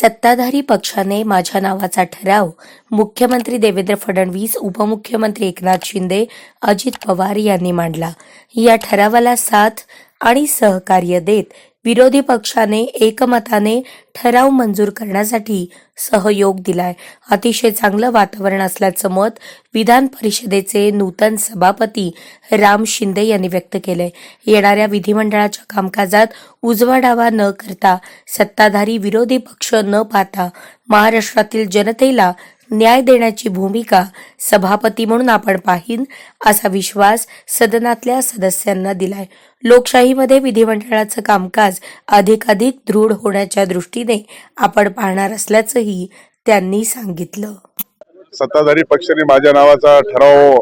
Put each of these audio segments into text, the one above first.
सत्ताधारी पक्षाने माझ्या नावाचा ठराव मुख्यमंत्री देवेंद्र फडणवीस उपमुख्यमंत्री एकनाथ शिंदे अजित पवार यांनी मांडला. या ठरावाला साथ आणि सहकार्य देत विरोधी पक्षाने एकमताने ठराव मंजूर करण्यासाठी सहयोग दिलाय. अतिशय चांगलं वातावरण असल्याचं मत विधान परिषदेचे नूतन सभापती राम शिंदे यांनी व्यक्त केलंय. येणाऱ्या विधिमंडळाच्या कामकाजात उजवा डावा न करता सत्ताधारी विरोधी पक्ष न पाहता महाराष्ट्रातील जनतेला न्याय देण्याची भूमिका सभापती म्हणून आपण पाहिन असा विश्वास सदनातल्या सदस्यांना दिलाय. लोकशाहीमध्ये विधिमंडळाचं कामकाज अधिकाधिक दृढ होण्याच्या दृष्टीने आपण पाहणार असल्याचंही त्यांनी सांगितलं. सत्ताधारी पक्षाने माझ्या नावाचा ठराव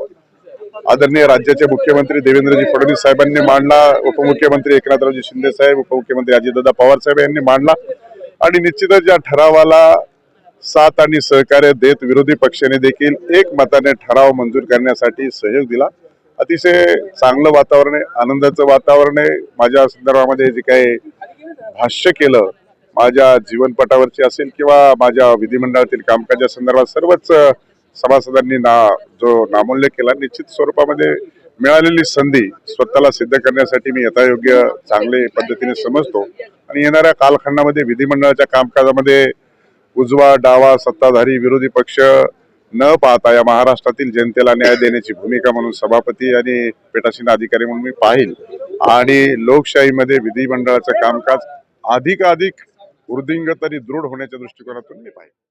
आदरणीय राज्याचे मुख्यमंत्री देवेंद्रजी फडणवीस साहेबांनी मांडला उपमुख्यमंत्री एकनाथरावजी शिंदे साहेब उपमुख्यमंत्री अजितदादा पवार साहेब यांनी मांडला आणि निश्चितच या ठरावाला साथ आणि सहकार्य देत विरोधी पक्षाने देखील एक मताने ठराव मंजूर करण्यासाठी सहयोग दिला. अतिशय चांगलं वातावरण आहे आनंदाचं वातावरण आहे. माझ्या संदर्भामध्ये जे काही भाष्य केलं माझ्या जीवनपटावरची असेल किंवा माझ्या विधिमंडळातील कामकाजा संदर्भात सर्वच सभासदांनी ना जो नामूल्य केला निश्चित स्वरूपामध्ये मिळालेली संधी स्वतःला सिद्ध करण्यासाठी मी यथायोग्य चांगले पद्धतीने समजतो. आणि येणाऱ्या कालखंडामध्ये विधिमंडळाच्या कामकाजामध्ये उजवा डावा सत्ताधारी विरोधी पक्ष न पाहता या महाराष्ट्रातील जनतेला न्याय देण्याची भूमिका म्हणून सभापती आणि पेटासीन अधिकारी म्हणून मी पाहिल आणि लोकशाहीमध्ये विधिमंडळाचं कामकाज अधिकाधिक वृद्धिंगत आणि दृढ होण्याच्या दृष्टिकोनातून मी पाहिजे